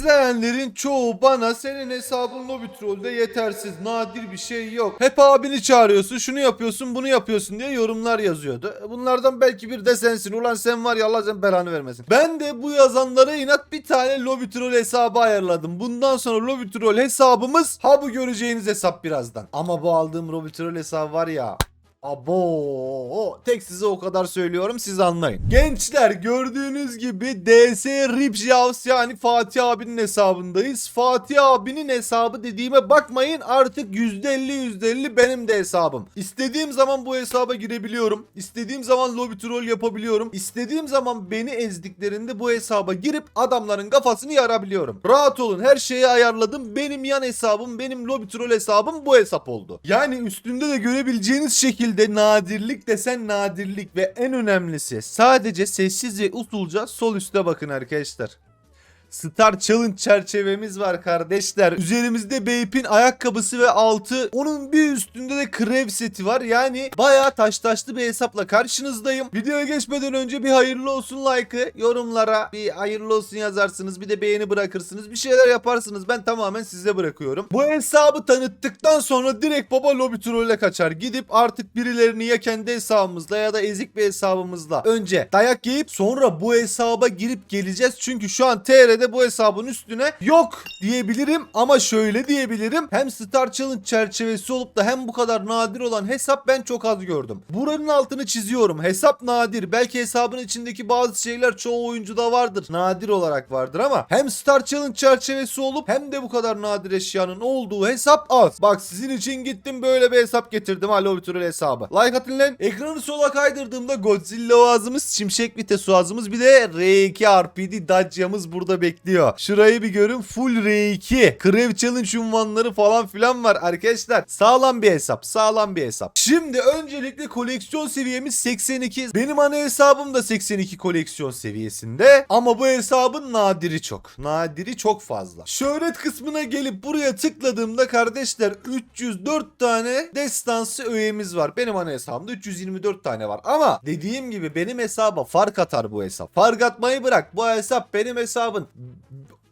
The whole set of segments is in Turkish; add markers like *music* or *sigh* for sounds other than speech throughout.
İzleyenlerin çoğu bana senin hesabın Lobby Troll'de yetersiz, nadir bir şey yok. Hep abini çağırıyorsun, şunu yapıyorsun, bunu yapıyorsun diye yorumlar yazıyordu. Bunlardan belki bir de sensin. Ulan sen var ya Allah sen belanı vermesin. Ben de bu yazanlara inat bir tane Lobby Troll hesabı ayarladım. Bundan sonra Lobby Troll hesabımız ha bu göreceğiniz hesap birazdan. Ama bu aldığım Lobby Troll hesabı var ya Abo tek size o kadar söylüyorum siz anlayın. Gençler gördüğünüz gibi DS Rip Jaws yani Fatih abinin hesabındayız. Fatih abinin hesabı dediğime bakmayın artık %50 %50 benim de hesabım. İstediğim zaman bu hesaba girebiliyorum. İstediğim zaman lobby troll yapabiliyorum. İstediğim zaman beni ezdiklerinde bu hesaba girip adamların kafasını yarabiliyorum. Rahat olun her şeyi ayarladım. Benim yan hesabım benim lobby troll hesabım bu hesap oldu. Yani üstünde de görebileceğiniz şekilde nadirlik desen nadirlik ve en önemlisi sadece sessiz ve usulca sol üste bakın arkadaşlar. Star Challenge çerçevemiz var kardeşler. Üzerimizde Bape'in ayakkabısı ve altı. Onun bir üstünde de krev seti var. Yani bayağı taş taşlı bir hesapla karşınızdayım. Videoya geçmeden önce bir hayırlı olsun like'ı yorumlara bir hayırlı olsun yazarsınız. Bir de beğeni bırakırsınız. Bir şeyler yaparsınız. Ben tamamen size bırakıyorum. Bu hesabı tanıttıktan sonra direkt baba lobby troll'e kaçar. Gidip artık birilerini ya kendi hesabımızla ya da ezik bir hesabımızla önce dayak yiyip sonra bu hesaba girip geleceğiz. Çünkü şu an TR'de bu hesabın üstüne yok diyebilirim ama şöyle diyebilirim. Hem Star Challenge çerçevesi olup da hem bu kadar nadir olan hesap ben çok az gördüm. Buranın altını çiziyorum. Hesap nadir. Belki hesabın içindeki bazı şeyler çoğu oyuncuda vardır. Nadir olarak vardır ama hem Star Challenge çerçevesi olup hem de bu kadar nadir eşyanın olduğu hesap az. Bak sizin için gittim böyle bir hesap getirdim. Alo türlü hesabı. Like atın lan. Ekranı sola kaydırdığımda Godzilla oğazımız, Şimşek Vites oğazımız bir de R2 RPD Dacia'mız burada bekliyor. Şurayı bir görün full R2. Krev Challenge unvanları falan filan var arkadaşlar. Sağlam bir hesap. Sağlam bir hesap. Şimdi öncelikle koleksiyon seviyemiz 82. Benim ana hesabım da 82 koleksiyon seviyesinde. Ama bu hesabın nadiri çok. Nadiri çok fazla. Şöhret kısmına gelip buraya tıkladığımda kardeşler 304 tane destansı öğemiz var. Benim ana hesabımda 324 tane var. Ama dediğim gibi benim hesaba fark atar bu hesap. Fark atmayı bırak. Bu hesap benim hesabın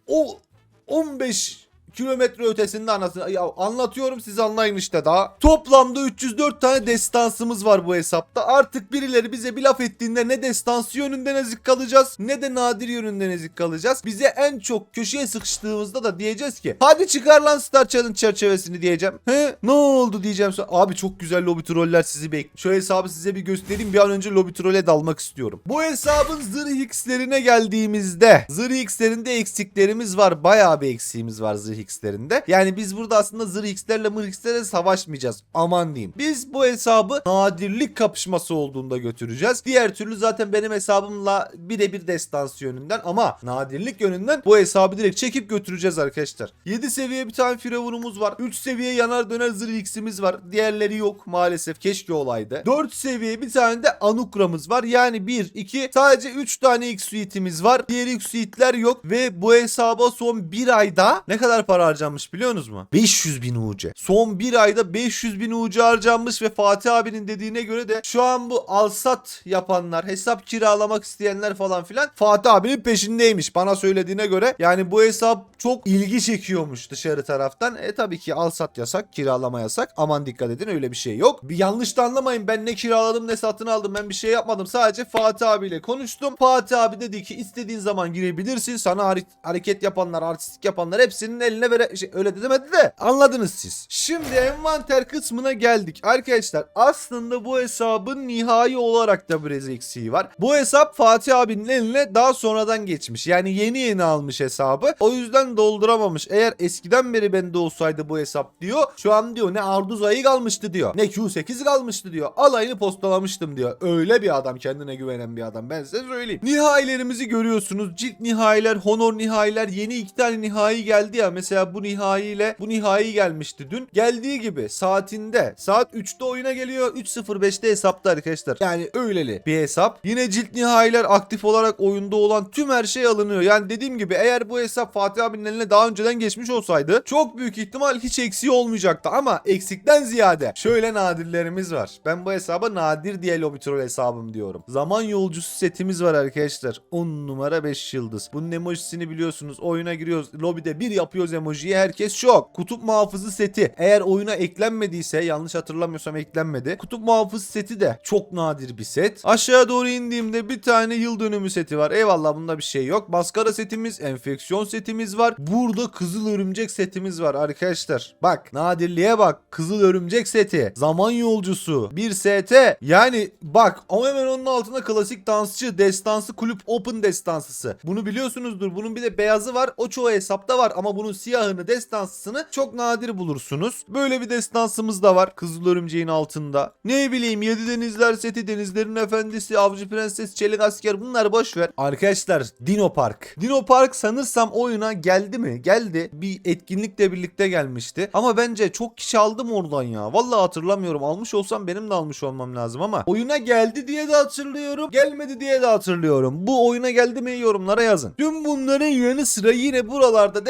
o 15 kilometre ötesinde anasını ya anlatıyorum siz anlayın işte daha. Toplamda 304 tane destansımız var bu hesapta. Artık birileri bize bir laf ettiğinde ne destansı yönünden ezik kalacağız ne de nadir yönünden ezik kalacağız. Bize en çok köşeye sıkıştığımızda da diyeceğiz ki hadi çıkar lan Star Challenge çerçevesini diyeceğim. He ne oldu diyeceğim sonra. Abi çok güzel lobby troller sizi bekliyor. Şu hesabı size bir göstereyim bir an önce lobby trolle dalmak istiyorum. Bu hesabın zırh x'lerine geldiğimizde zırh x'lerinde eksiklerimiz var. Bayağı bir eksiğimiz var zırh x'lerinde. Yani biz burada aslında zırh x'lerle mırh x'lerle savaşmayacağız. Aman diyeyim. Biz bu hesabı nadirlik kapışması olduğunda götüreceğiz. Diğer türlü zaten benim hesabımla birebir destansı yönünden ama nadirlik yönünden bu hesabı direkt çekip götüreceğiz arkadaşlar. 7 seviye bir tane firavunumuz var. 3 seviye yanar döner zırh x'imiz var. Diğerleri yok maalesef. Keşke olaydı. 4 seviye bir tane de Anukra'mız var. Yani 1, 2 sadece 3 tane X suite'imiz var. Diğer X suite'ler yok ve bu hesaba son 1 ayda ne kadar para harcanmış biliyor musunuz mu? 500 bin UC. Son 1 ayda 500 bin UC harcanmış ve Fatih abinin dediğine göre de şu an bu alsat yapanlar, hesap kiralamak isteyenler falan filan Fatih abinin peşindeymiş bana söylediğine göre. Yani bu hesap çok ilgi çekiyormuş dışarı taraftan. E tabii ki alsat yasak, kiralama yasak. Aman dikkat edin öyle bir şey yok. Bir yanlış da anlamayın ben ne kiraladım ne satın aldım ben bir şey yapmadım. Sadece Fatih abiyle konuştum. Fatih abi dedi ki istediğin zaman girebilirsin. Sana hare- hareket yapanlar, artistik yapanlar hepsinin eline vere şey, öyle de demedi de anladınız siz. Şimdi envanter kısmına geldik. Arkadaşlar aslında bu hesabın nihai olarak da biraz eksiği var. Bu hesap Fatih abinin eline daha sonradan geçmiş. Yani yeni yeni almış hesabı. O yüzden dolduramamış. Eğer eskiden beri bende olsaydı bu hesap diyor. Şu an diyor ne Arduz ayı kalmıştı diyor. Ne Q8 kalmıştı diyor. Alayını postalamıştım diyor. Öyle bir adam kendine güvenen bir adam. Ben size söyleyeyim. Nihailerimizi görüyorsunuz. Cilt nihailer, honor nihailer. Yeni iki tane nihai geldi ya. Mesela mesela bu nihai ile bu nihai gelmişti dün. Geldiği gibi saatinde saat 3'te oyuna geliyor. 3.05'te hesapta arkadaşlar. Yani öyleli bir hesap. Yine cilt nihailer aktif olarak oyunda olan tüm her şey alınıyor. Yani dediğim gibi eğer bu hesap Fatih abinin eline daha önceden geçmiş olsaydı çok büyük ihtimal hiç eksiği olmayacaktı. Ama eksikten ziyade şöyle nadirlerimiz var. Ben bu hesaba nadir diye Lobby Troll hesabım diyorum. Zaman yolcusu setimiz var arkadaşlar. 10 numara 5 yıldız. Bunun emojisini biliyorsunuz. Oyuna giriyoruz. Lobide bir yapıyoruz emojiyi. Herkes şok. Kutup muhafızı seti. Eğer oyuna eklenmediyse yanlış hatırlamıyorsam eklenmedi. Kutup muhafız seti de çok nadir bir set. Aşağı doğru indiğimde bir tane yıl dönümü seti var. Eyvallah bunda bir şey yok. Maskara setimiz, enfeksiyon setimiz var. Burada kızıl örümcek setimiz var arkadaşlar. Bak nadirliğe bak. Kızıl örümcek seti. Zaman yolcusu. Bir ST. Yani bak ama hemen onun altında klasik dansçı destansı kulüp open destansısı. Bunu biliyorsunuzdur. Bunun bir de beyazı var. O çoğu hesapta var ama bunun siyahını destansısını çok nadir bulursunuz. Böyle bir destansımız da var. Kızıl örümceğin altında. Ne bileyim yedi denizler seti, denizlerin efendisi, avcı prenses, çelik asker bunlar boş ver. Arkadaşlar Dino Park. Dino Park sanırsam oyuna geldi mi? Geldi. Bir etkinlikle birlikte gelmişti. Ama bence çok kişi aldım oradan ya. Vallahi hatırlamıyorum. Almış olsam benim de almış olmam lazım ama oyuna geldi diye de hatırlıyorum. Gelmedi diye de hatırlıyorum. Bu oyuna geldi mi yorumlara yazın. Tüm bunların yanı sıra yine buralarda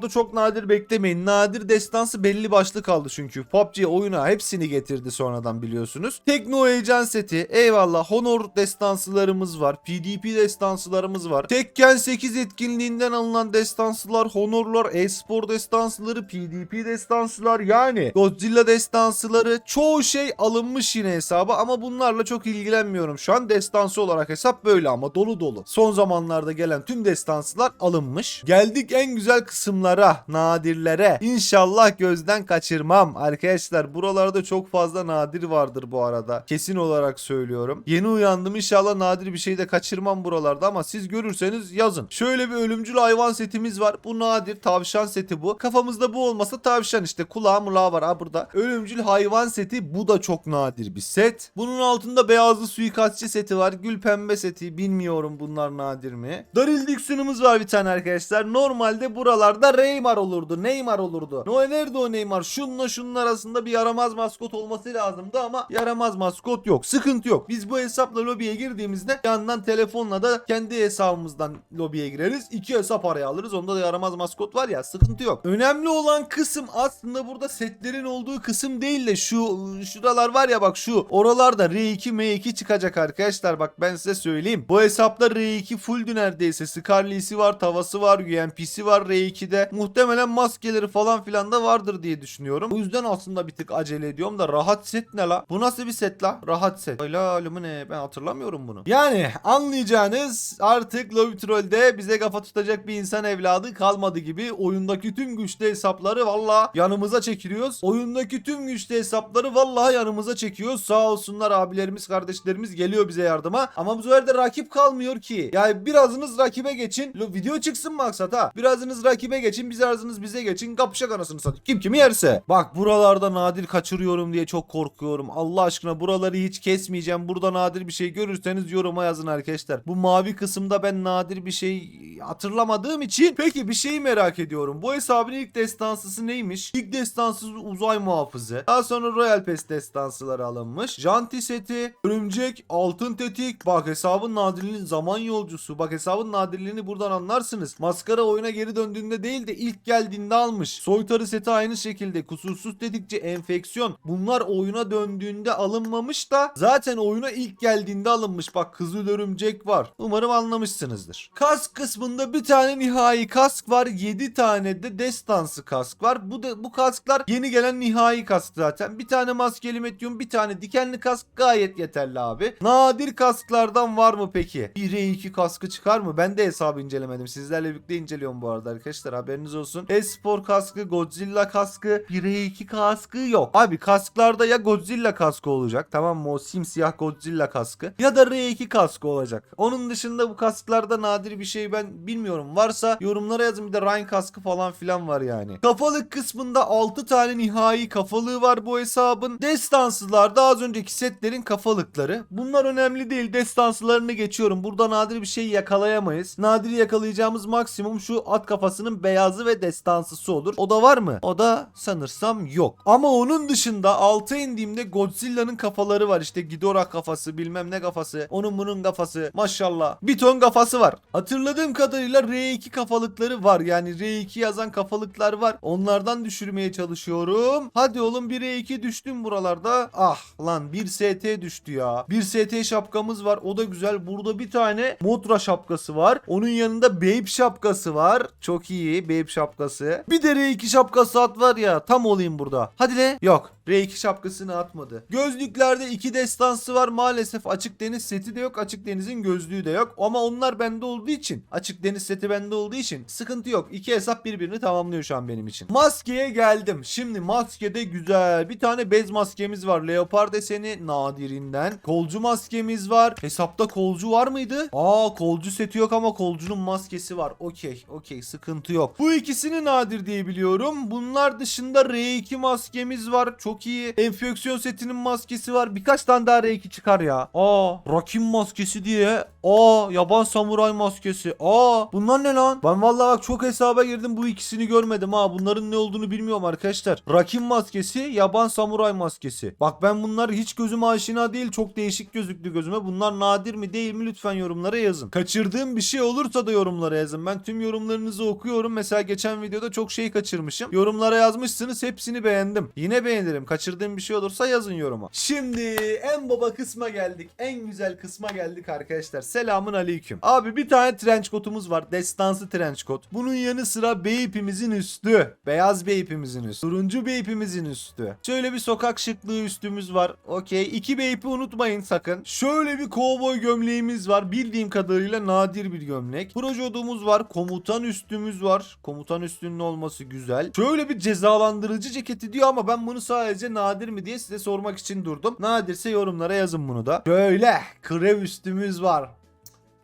destanslılarda çok nadir beklemeyin. Nadir destansı belli başlı kaldı çünkü. PUBG oyuna hepsini getirdi sonradan biliyorsunuz. Tekno heyecan seti. Eyvallah. Honor destansılarımız var. PDP destansılarımız var. Tekken 8 etkinliğinden alınan destansılar, honorlar, e-spor destansıları, PDP destansılar yani Godzilla destansıları çoğu şey alınmış yine hesaba ama bunlarla çok ilgilenmiyorum. Şu an destansı olarak hesap böyle ama dolu dolu. Son zamanlarda gelen tüm destansılar alınmış. Geldik en güzel kısımlara, nadirlere. İnşallah gözden kaçırmam. Arkadaşlar buralarda çok fazla nadir vardır bu arada. Kesin olarak söylüyorum. Yeni uyandım inşallah nadir bir şey de kaçırmam buralarda ama siz görürseniz yazın. Şöyle bir ölümcül hayvan setimiz var. Bu nadir tavşan seti bu. Kafamızda bu olmasa tavşan işte kulağı mulağı var ha burada. Ölümcül hayvan seti bu da çok nadir bir set. Bunun altında beyazlı suikastçı seti var. Gül pembe seti bilmiyorum bunlar nadir mi? Daryl Dixon'umuz var bir tane arkadaşlar. Normalde buralarda Neymar olurdu. Neymar olurdu. No nerede o Neymar? Şununla şunun arasında bir yaramaz maskot olması lazımdı ama yaramaz maskot yok. Sıkıntı yok. Biz bu hesapla lobiye girdiğimizde yandan telefonla da kendi hesabımızdan lobiye gireriz. İki hesap araya alırız. Onda da yaramaz maskot var ya sıkıntı yok. Önemli olan kısım aslında burada setlerin olduğu kısım değil de şu şuralar var ya bak şu oralarda R2 M2 çıkacak arkadaşlar bak ben size söyleyeyim. Bu hesapta R2 fulldü neredeyse. Scarlet'si var, tavası var, UMP'si var R2'de. Muhtemelen maskeleri falan filan da vardır diye düşünüyorum. O yüzden aslında bir tık acele ediyorum da rahat set ne la? Bu nasıl bir set la? Rahat set. Halimi ne? Ben hatırlamıyorum bunu. Yani anlayacağınız artık Lobby Troll'de bize kafa tutacak bir insan evladı kalmadı gibi oyundaki tüm güçlü hesapları valla yanımıza çekiliyoruz. Oyundaki tüm güçlü hesapları vallahi yanımıza çekiyoruz. Sağ olsunlar abilerimiz kardeşlerimiz geliyor bize yardıma. Ama bu sefer de rakip kalmıyor ki. Yani birazınız rakibe geçin. Video çıksın maksat ha. Birazınız rakibe geçin. Birazınız bize geçin. Kapışak anasını satayım. Kim kimi yerse. Bak buralarda nadir kaçırıyorum diye çok korkuyorum. Allah aşkına buraları hiç kesmeyeceğim. Burada nadir bir şey görürseniz yoruma yazın arkadaşlar. Bu mavi kısımda ben nadir bir şey hatırlamadığım için peki bir şeyi merak ediyorum. Bu hesabın ilk destansısı neymiş? İlk destansısı uzay muhafızı. Daha sonra Royal Pass destansıları alınmış. Janti seti, örümcek, altın tetik. Bak hesabın nadirliğinin zaman yolcusu. Bak hesabın nadirliğini buradan anlarsınız. Maskara oyuna geri döndüğünde değil de ilk geldiğinde almış. Soytarı seti aynı şekilde. Kusursuz tetikçi, enfeksiyon. Bunlar oyuna döndüğünde alınmamış da zaten oyuna ilk geldiğinde alınmış. Bak kızıl örümcek var. Umarım anlamışsınızdır. Kask kısmında bir tane nihai kask var. 7 tane de destansı kask var. Bu da bu kasklar yeni gelen nihai kask zaten. Bir tane maskeli medyum, bir tane dikenli kask gayet yeterli abi. Nadir kasklardan var mı peki? 1'e 2 kaskı çıkar mı? Ben de hesabı incelemedim. Sizlerle birlikte inceliyorum bu arada arkadaşlar. Haberiniz olsun. Espor kaskı, Godzilla kaskı, 1'e 2 kaskı yok. Abi kasklarda ya Godzilla kaskı olacak. Tamam mı? O simsiyah Godzilla kaskı. Ya da R2 kaskı olacak. Onun dışında bu kasklarda nadir bir şey ben bilmiyorum. Varsa yorumlara yazın. Bir de Ryan kaskı falan filan var yani. Kafalık kısmında 6 tane nihai kafalığı var bu hesabın. Destansılarda az önceki setlerin kafalıkları. Bunlar önemli değil. Destansılarını geçiyorum. Burada nadir bir şey yakalayamayız. Nadir yakalayacağımız maksimum şu at kafasının beyaz beyazı ve destansısı olur. O da var mı? O da sanırsam yok. Ama onun dışında alta indiğimde Godzilla'nın kafaları var. İşte Ghidorah kafası bilmem ne kafası. Onun bunun kafası. Maşallah. Bir ton kafası var. Hatırladığım kadarıyla R2 kafalıkları var. Yani R2 yazan kafalıklar var. Onlardan düşürmeye çalışıyorum. Hadi oğlum bir R2 düştüm buralarda. Ah lan bir ST düştü ya. Bir ST şapkamız var. O da güzel. Burada bir tane Motra şapkası var. Onun yanında Babe şapkası var. Çok iyi Babe şapkası. Bir de R2 şapkası at var ya. Tam olayım burada. Hadi le. Yok. R2 şapkasını atmadı. Gözlüklerde iki destansı var. Maalesef açık deniz seti de yok. Açık denizin gözlüğü de yok. Ama onlar bende olduğu için. Açık deniz seti bende olduğu için. Sıkıntı yok. İki hesap birbirini tamamlıyor şu an benim için. Maskeye geldim. Şimdi maskede güzel. Bir tane bez maskemiz var. Leopar deseni nadirinden. Kolcu maskemiz var. Hesapta kolcu var mıydı? Aa kolcu seti yok ama kolcunun maskesi var. Okey. Okey. Sıkıntı yok. Bu ikisini nadir diye biliyorum. Bunlar dışında R2 maskemiz var. Çok iyi. Enfeksiyon setinin maskesi var. Birkaç tane daha R2 çıkar ya. Aa Rakim maskesi diye. Aa yaban samuray maskesi. Aa bunlar ne lan? Ben vallahi bak çok hesaba girdim bu ikisini görmedim ha. Bunların ne olduğunu bilmiyorum arkadaşlar. Rakim maskesi, yaban samuray maskesi. Bak ben bunlar hiç gözüme aşina değil. Çok değişik gözüktü gözüme. Bunlar nadir mi değil mi lütfen yorumlara yazın. Kaçırdığım bir şey olursa da yorumlara yazın. Ben tüm yorumlarınızı okuyorum. Mesela geçen videoda çok şey kaçırmışım. Yorumlara yazmışsınız. Hepsini beğendim. Yine beğenirim. Kaçırdığım bir şey olursa yazın yoruma. Şimdi en baba kısma geldik. En güzel kısma geldik arkadaşlar. Selamun aleyküm. Abi bir tane trench coat'umuz var. Destansı trench coat. Bunun yanı sıra beypimizin üstü. Beyaz beypimizin üstü. Turuncu beypimizin üstü. Şöyle bir sokak şıklığı üstümüz var. Okey. İki beypi unutmayın sakın. Şöyle bir kovboy gömleğimiz var. Bildiğim kadarıyla nadir bir gömlek. Projodumuz var. Komutan üstümüz var. Komutan üstünün olması güzel. Şöyle bir cezalandırıcı ceketi diyor ama ben bunu sadece nadir mi diye size sormak için durdum. Nadirse yorumlara yazın bunu da. Şöyle krev üstümüz var.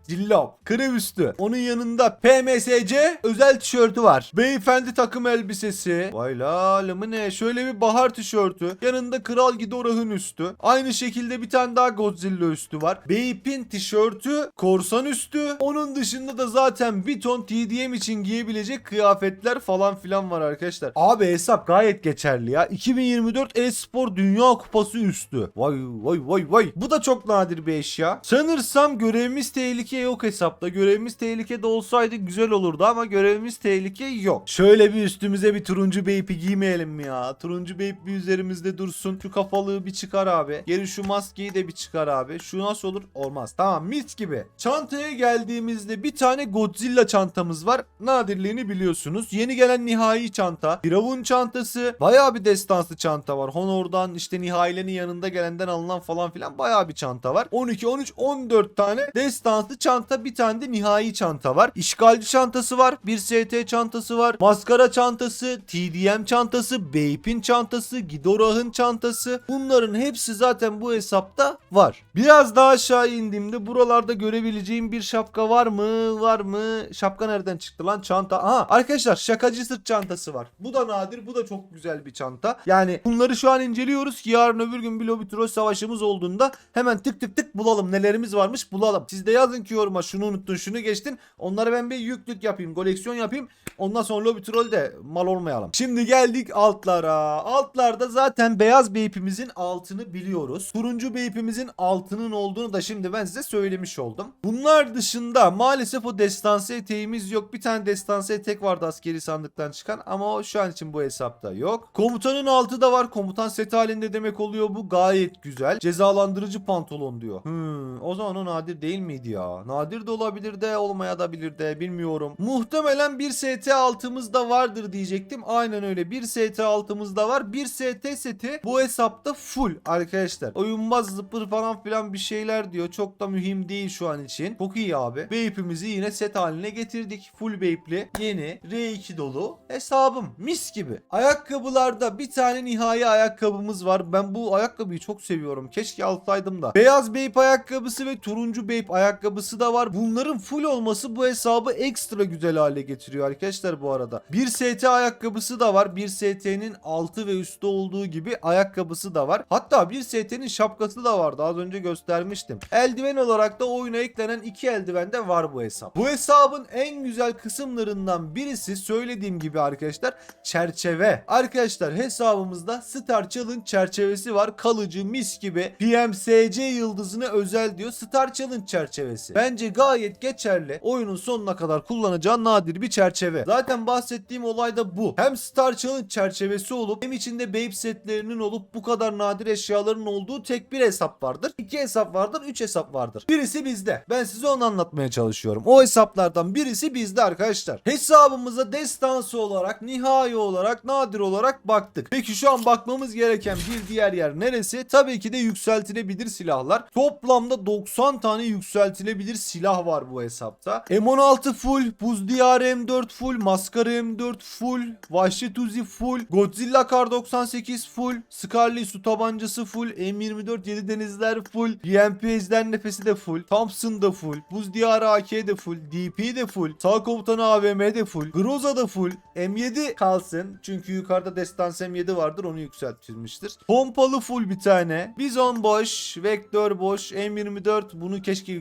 Cillop. Krev üstü. Onun yanında PMSC özel tişörtü var. Beyefendi takım elbisesi. Vay la mı ne? Şöyle bir bahar tişörtü. Yanında Kral Ghidorah'ın üstü. Aynı şekilde bir tane daha Godzilla üstü var. Beyp'in tişörtü, korsan üstü. Onun dışında da zaten bir ton TDM için giyebilecek kıyafetler falan filan var arkadaşlar. Abi hesap gayet geçerli ya. 2024 e-spor Dünya Kupası üstü. Vay vay vay vay. Bu da çok nadir bir eşya. Sanırsam görevimiz tehlike yok hesapta. Görevimiz tehlikede olsaydı güzel olurdu ama görevimiz tehlike yok. Şöyle bir üstümüze bir turuncu beypi giymeyelim mi ya? Turuncu beyp bir üzerimizde dursun. Şu kafalığı bir çıkar abi. Geri şu maskeyi de bir çıkar abi. Şu nasıl olur? Olmaz. Tamam mis gibi. Çantaya geldiğimizde bir tane Godzilla çantamız var. Nadirliğini biliyorsunuz. Yeni gelen nihai çanta. Firavun çantası. Bayağı bir destansı çanta var. Honor'dan işte nihailerin yanında gelenden alınan falan filan bayağı bir çanta var. 12, 13, 14 tane destansı çanta. Bir tane de nihai çanta var. İşgalci çantası var. Bir ST çantası var. Maskara çantası. TDM çantası. Beyp'in çantası. Ghidorah'ın çantası. Bunların hepsi zaten bu hesapta var. Biraz daha aşağı indiğimde buralarda görebileceğim bir şapka var mı? Var mı? Şapka nereden çıktı lan? Çanta. Aha arkadaşlar şakacı sırt çantası var. Bu da nadir. Bu da çok güzel bir çanta. Yani bunları şu an inceliyoruz ki yarın öbür gün bir lobi troll savaşımız olduğunda hemen tık tık tık bulalım. Nelerimiz varmış bulalım. Siz de yazın ki yoruma şunu unuttun şunu geçtin. Onları ben bir yüklük yapayım. Koleksiyon yapayım. Ondan sonra lobi trollde mal olmayalım. Şimdi geldik altlara. Altlarda zaten beyaz beypimizin altını biliyoruz. Turuncu beypimizin altının olduğunu da şimdi ben size söylemiş oldum. Bunlar dışında maalesef o destansı eteğimiz yok. Bir tane destansı etek vardı askeri sandıktan çıkan ama o şu an için bu hesapta yok. Komutanın altı da var. Komutan set halinde demek oluyor bu. Gayet güzel. Cezalandırıcı pantolon diyor. Hmm, o zaman o nadir değil miydi ya? Nadir de olabilir de olmaya da bilir de bilmiyorum. Muhtemelen bir ST altımızda vardır diyecektim. Aynen öyle. Bir ST altımızda var. Bir ST seti bu hesapta full arkadaşlar. Oyunbaz zıpır falan filan bir şeyler diyor. Çok da mühim değil şu an için. Çok iyi abi. Vape'imizi yine set haline getirdik. Full vape'li. Yeni. R2 dolu. Hesabım. Mis gibi. Ayakkabılarda bir tane nihai ayakkabımız var. Ben bu ayakkabıyı çok seviyorum. Keşke alsaydım da. Beyaz vape ayakkabısı ve turuncu vape ayakkabısı ayakkabısı da var. Bunların full olması bu hesabı ekstra güzel hale getiriyor arkadaşlar bu arada. Bir ST ayakkabısı da var. Bir ST'nin altı ve üstü olduğu gibi ayakkabısı da var. Hatta bir ST'nin şapkası da vardı. Az önce göstermiştim. Eldiven olarak da oyuna eklenen iki eldiven de var bu hesap. Bu hesabın en güzel kısımlarından birisi söylediğim gibi arkadaşlar çerçeve. Arkadaşlar hesabımızda Star Challenge çerçevesi var. Kalıcı mis gibi PMSC yıldızına özel diyor. Star Challenge çerçevesi. Bence gayet geçerli. Oyunun sonuna kadar kullanacağın nadir bir çerçeve. Zaten bahsettiğim olay da bu. Hem Star Challenge çerçevesi olup hem içinde Babe setlerinin olup bu kadar nadir eşyaların olduğu tek bir hesap vardır. İki hesap vardır, üç hesap vardır. Birisi bizde. Ben size onu anlatmaya çalışıyorum. O hesaplardan birisi bizde arkadaşlar. Hesabımıza destansı olarak, nihai olarak, nadir olarak baktık. Peki şu an bakmamız gereken bir diğer yer neresi? Tabii ki de yükseltilebilir silahlar. Toplamda 90 tane yükseltilebilir silah var bu hesapta. M16 full, Buz Diyarı M4 full, Maskara M4 full, Vahşi Tuzi full, Godzilla Kar 98 full, Scarlet su tabancası full, M24 Yedi Denizler full, BMP Ejder Nefesi de full, Thompson da full, Buz Diyarı AK de full, DP de full, Sağ Komutanı AVM de full, Groza da full, M7 kalsın çünkü yukarıda Destans M7 vardır onu yükseltilmiştir. Pompalı full bir tane, Bizon boş, Vektör boş, M24 bunu keşke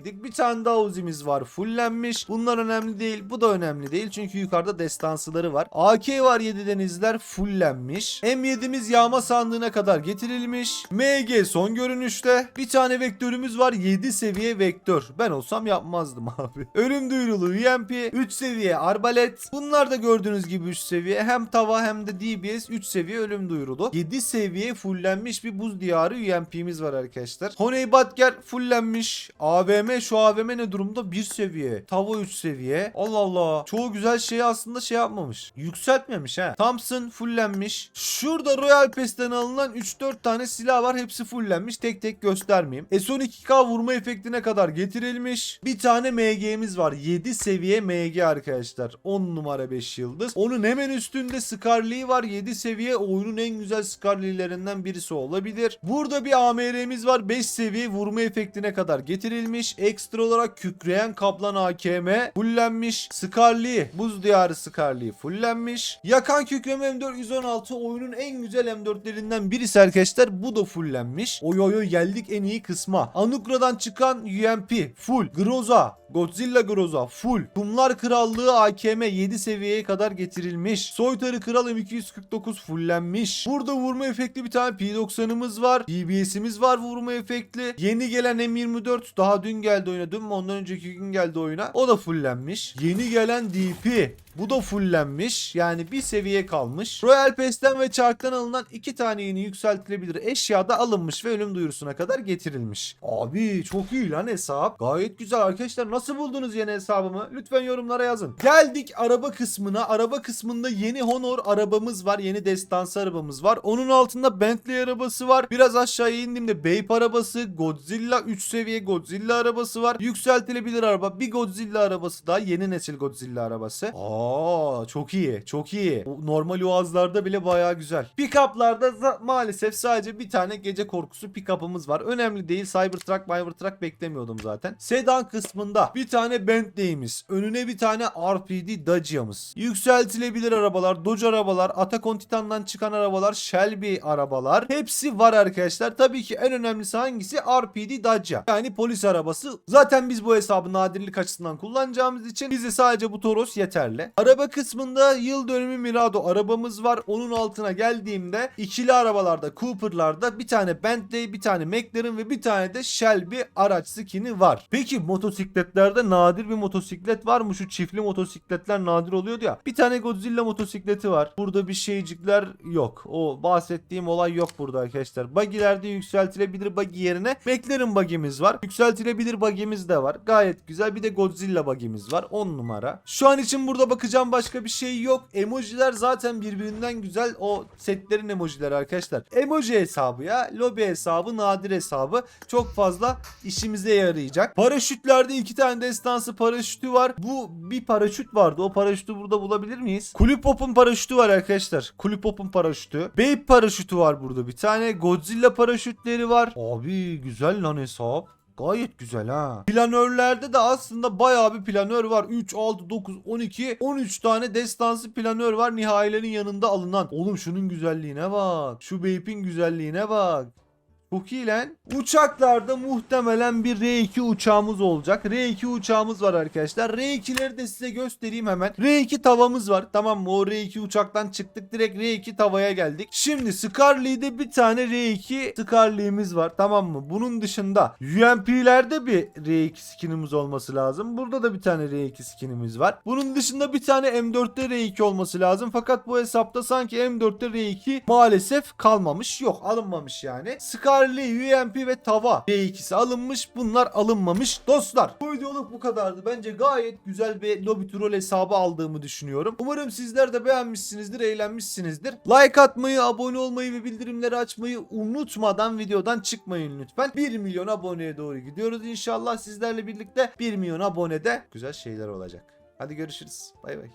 yükseltseydik. Bir tane daha uzimiz var fullenmiş. Bunlar önemli değil. Bu da önemli değil. Çünkü yukarıda destansıları var. AK var 7 denizler fullenmiş. M7'miz yağma sandığına kadar getirilmiş. MG son görünüşte. Bir tane vektörümüz var. 7 seviye vektör. Ben olsam yapmazdım *laughs* abi. Ölüm duyurulu UMP. 3 seviye arbalet. Bunlar da gördüğünüz gibi 3 seviye. Hem tava hem de DBS 3 seviye ölüm duyurulu. 7 seviye fullenmiş bir buz diyarı UMP'miz var arkadaşlar. Honey Badger fullenmiş. AVM şu AVM ne durumda? 1 seviye. Tava 3 seviye. Allah Allah. Çoğu güzel şeyi aslında şey yapmamış. Yükseltmemiş ha. Thompson fullenmiş. Şurada Royal Pass'ten alınan 3-4 tane silah var. Hepsi fullenmiş. Tek tek göstermeyeyim. S12K vurma efektine kadar getirilmiş. Bir tane MG'miz var. 7 seviye MG arkadaşlar. 10 numara 5 yıldız. Onun hemen üstünde Scarlet var. 7 seviye oyunun en güzel Scarlet'lerinden birisi olabilir. Burada bir AMR'miz var. 5 seviye vurma efektine kadar getirilmiş. Ekstra olarak kükreyen kaplan AKM fullenmiş. Scarlet, buz diyarı Scarlet fullenmiş. Yakan kükreme M416 oyunun en güzel M4'lerinden birisi arkadaşlar. Bu da fullenmiş. Oy oy oy geldik en iyi kısma. Anukra'dan çıkan UMP full. Groza, Godzilla Groza full. Kumlar Krallığı AKM 7 seviyeye kadar getirilmiş. Soytarı Kral M249 fullenmiş. Burada vurma efekli bir tane P90'ımız var. DBS'imiz var vurma efektli. Yeni gelen M24 daha dün geldi oyuna. Dün mü ondan önceki gün geldi oyuna. O da fullenmiş. Yeni gelen DP. Bu da fullenmiş. Yani bir seviye kalmış. Royal Pass'ten ve Çark'tan alınan iki tane yeni yükseltilebilir eşya da alınmış ve ölüm duyurusuna kadar getirilmiş. Abi çok iyi lan hesap. Gayet güzel arkadaşlar. Nasıl buldunuz yeni hesabımı? Lütfen yorumlara yazın. Geldik araba kısmına. Araba kısmında yeni Honor arabamız var. Yeni destansı arabamız var. Onun altında Bentley arabası var. Biraz aşağıya indiğimde Bape arabası, Godzilla 3 seviye Godzilla arabası var. Yükseltilebilir araba. Bir Godzilla arabası daha. Yeni nesil Godzilla arabası. Aa çok iyi. Çok iyi. Normal uazlarda bile baya güzel. Pickup'larda za- maalesef sadece bir tane gece korkusu pickup'ımız var. Önemli değil. Cybertruck, Cybertruck beklemiyordum zaten. Sedan kısmında bir tane Bentley'imiz. Önüne bir tane RPD Dacia'mız. Yükseltilebilir arabalar, Dodge arabalar, Atakon Titan'dan çıkan arabalar, Shelby arabalar. Hepsi var arkadaşlar. Tabii ki en önemlisi hangisi? RPD Dacia. Yani polis arabası. Zaten biz bu hesabı nadirlik açısından kullanacağımız için bize sadece bu Toros yeterli. Araba kısmında yıl dönümü Mirado arabamız var. Onun altına geldiğimde ikili arabalarda Cooper'larda bir tane Bentley, bir tane McLaren ve bir tane de Shelby araç skini var. Peki motosikletlerde nadir bir motosiklet var mı? Şu çiftli motosikletler nadir oluyordu ya. Bir tane Godzilla motosikleti var. Burada bir şeycikler yok. O bahsettiğim olay yok burada arkadaşlar. Buggy'lerde yükseltilebilir buggy yerine McLaren buggy'miz var. Yükseltilebilir buggy'miz de var. Gayet güzel. Bir de Godzilla buggy'miz var. 10 numara. Şu an için burada bakacağım başka bir şey yok. Emojiler zaten birbirinden güzel. O setlerin emojileri arkadaşlar. Emoji hesabı ya. Lobi hesabı, nadir hesabı. Çok fazla işimize yarayacak. Paraşütlerde iki tane destansı paraşütü var. Bu bir paraşüt vardı. O paraşütü burada bulabilir miyiz? Kulüp Pop'un paraşütü var arkadaşlar. Kulüp Pop'un paraşütü. Babe paraşütü var burada bir tane. Godzilla paraşütleri var. Abi güzel lan hesap. Gayet güzel ha. Planörlerde de aslında bayağı bir planör var. 3, 6, 9, 12, 13 tane destansı planör var nihailerin yanında alınan. Oğlum şunun güzelliğine bak. Şu Bape'in güzelliğine bak. Lan. Uçaklarda muhtemelen bir R2 uçağımız olacak. R2 uçağımız var arkadaşlar. R2'leri de size göstereyim hemen. R2 tavamız var. Tamam mı? O R2 uçaktan çıktık. Direkt R2 tavaya geldik. Şimdi Scarlet'de bir tane R2 Scarlet'imiz var. Tamam mı? Bunun dışında UMP'lerde bir R2 skinimiz olması lazım. Burada da bir tane R2 skinimiz var. Bunun dışında bir tane M4'te R2 olması lazım. Fakat bu hesapta sanki M4'te R2 maalesef kalmamış. Yok alınmamış yani. Scarlet, UMP ve tava R2'si alınmış. Bunlar alınmamış. Dostlar bu videoluk bu kadardı. Bence gayet güzel bir lobby troll hesabı aldığımı düşünüyorum. Umarım sizler de beğenmişsinizdir, eğlenmişsinizdir. Like atmayı, abone olmayı ve bildirimleri açmayı unutmadan videodan çıkmayın lütfen. 1 milyon aboneye doğru gidiyoruz inşallah. Sizlerle birlikte 1 milyon abonede güzel şeyler olacak. Hadi görüşürüz. Bay bay.